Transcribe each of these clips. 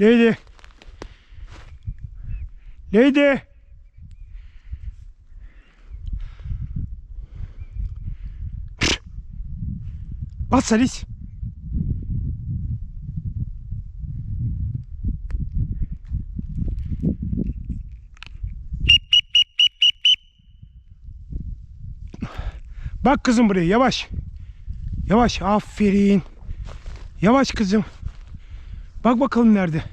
Lady. Lady. Bas Alice. Bak kızım buraya yavaş. Yavaş aferin. Yavaş kızım. Bak bakalım nerede.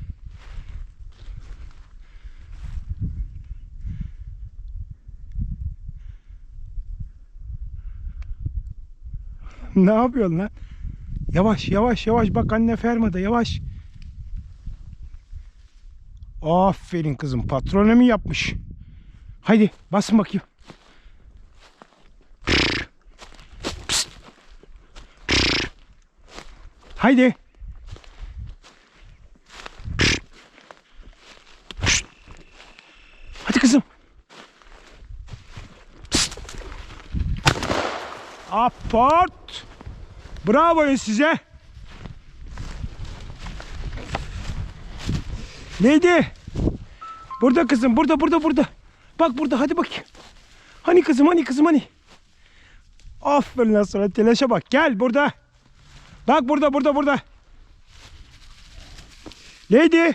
ne yapıyorsun lan? Yavaş yavaş yavaş bak anne fermada yavaş. Aferin kızım patronomi yapmış. Haydi basın bakayım. Haydi. Hadi kızım. Aport. Bravo size. Neydi? Burada kızım, burada, burada, burada. Bak burada, hadi bakayım. Hani kızım, hani kızım, hani. Aferin lan sana, telaşa bak. Gel burada. Bak burada, burada, burada. Lady.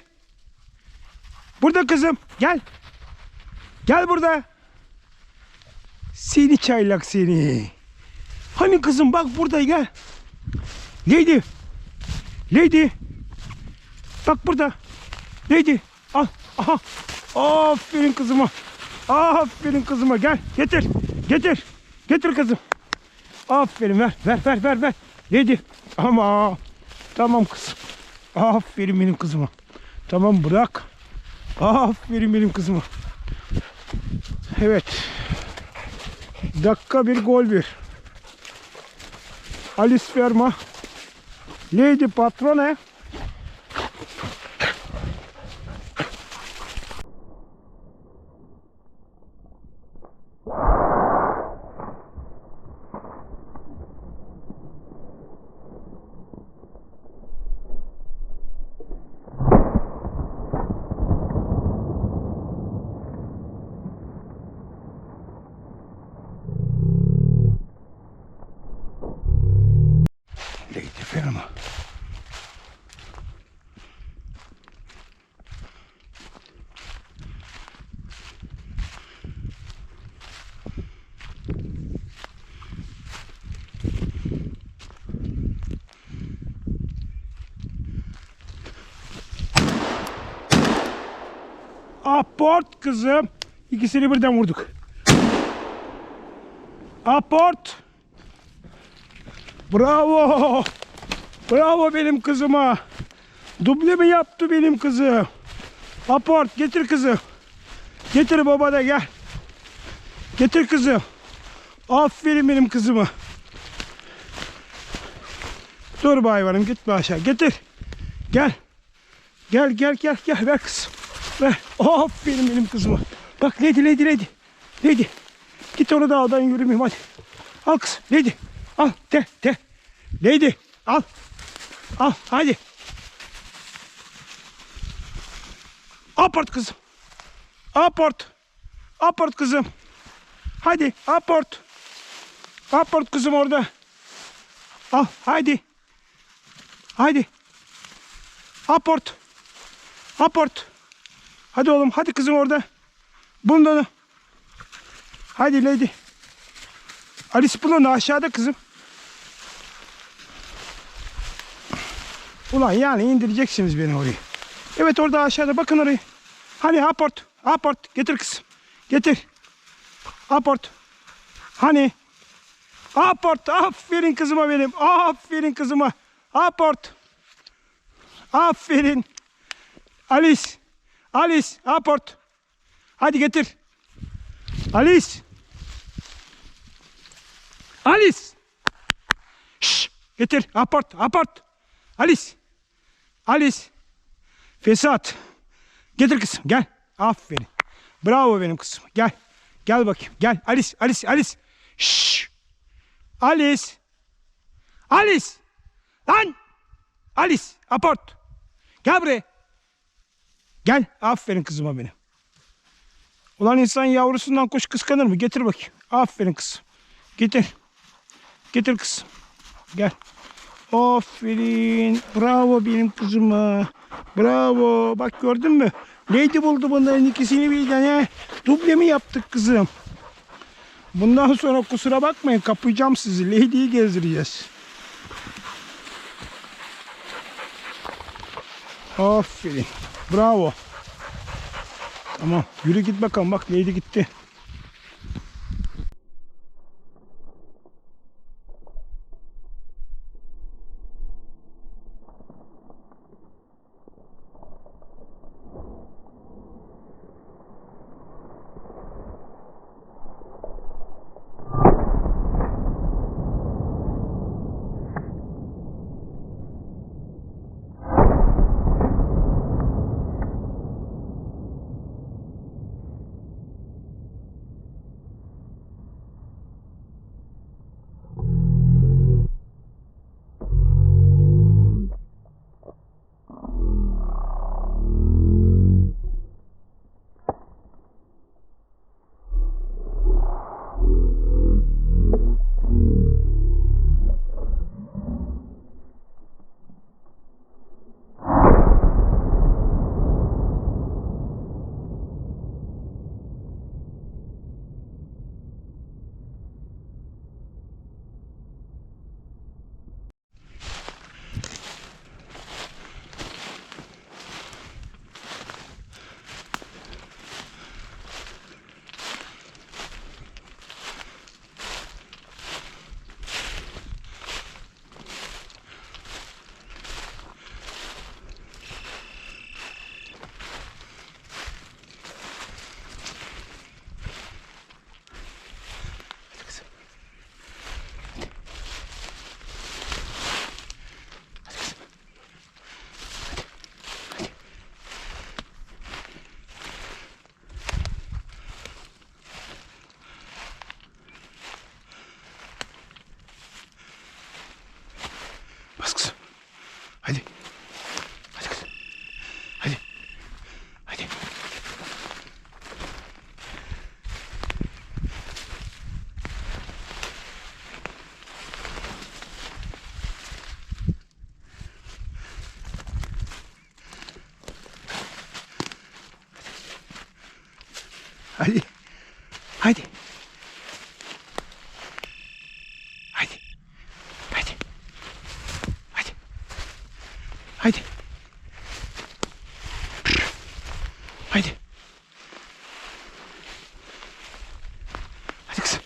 Burada kızım, gel. Gel burada. Seni çaylak seni. Hani kızım bak burada gel. Lady. Lady. Bak burada. Lady. Al. Aha. Aferin kızıma. Aferin kızıma. Gel. Getir. Getir. Getir kızım. Aferin ver. Ver ver ver ver. Lady. Ama. Tamam kızım. Aferin benim kızıma. Tamam bırak. Aferin benim kızıma. Evet. Dakika bir gol bir. Alice Ferma. Lady Patrone. Lady Ferma. Aport kızım. İkisini birden vurduk. Aport. Bravo. Bravo benim kızıma. Duble mi yaptı benim kızım? Aport getir kızım. Getir baba da gel. Getir kızım. Aferin benim kızıma. Dur be gitme aşağı. Getir. Gel. Gel gel gel gel ver kızım. Ver. Aferin benim kızıma. Bak lady lady lady. Lady. Git onu dağdan yürümeyeyim hadi. Al kız. Lady. Al de de. Lady. Al. Al hadi. Aport kızım. Aport. Aport kızım. Hadi aport. Aport kızım orada. Al hadi. Hadi. Aport. Aport. Hadi oğlum hadi kızım orada. Bul onu. Hadi lady. Alice Bulun aşağıda kızım. Ulan yani indireceksiniz beni oraya. Evet orada aşağıda bakın oraya. Hani aport. Aport. Getir kızım. Getir. Aport. Hani. Aport. Aferin kızıma benim. Aferin kızıma. Aport. Aferin. Alice. Alice. Aport. Hadi getir. Alice. Alice. Şş, getir. Aport. Aport. Alice. Alice. Fesat. Getir kızım. Gel. Aferin. Bravo benim kızım. Gel. Gel bakayım. Gel. Alice. Alice. Alice. Şş. Alice. Alice. Lan. Alice. Aport. Gel buraya. Gel. Aferin kızıma benim. Ulan insan yavrusundan kuş kıskanır mı? Getir bakayım. Aferin kızım. Getir. Getir kızım. Gel. Aferin. Bravo benim kızıma. Bravo. Bak gördün mü? Lady buldu bunların ikisini birden he. Duble mi yaptık kızım? Bundan sonra kusura bakmayın kapayacağım sizi. Lady'yi gezdireceğiz. Aferin. Bravo. Tamam. Yürü git bakalım. Bak Lady gitti. Hadi. Hadi. Hadi. Hadi. Hadi. Hadi. Hadi. Hadi kızım.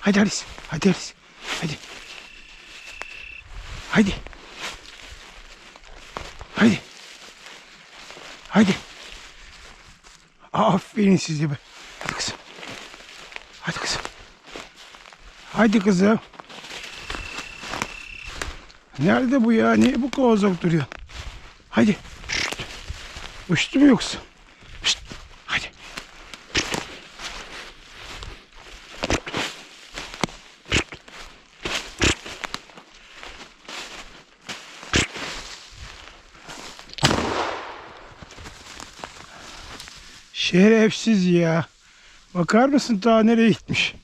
Hadi Alice. Hadi Alice. Hadi. Hadi. Hadi. Hadi. Aferin size be. Hadi kızım. Hadi kızım. Hadi kızım. Nerede bu ya? Niye bu uzak duruyor? Hadi. Uçtu mu yoksa? Şerefsiz ya. Bakar mısın ta nereye gitmiş?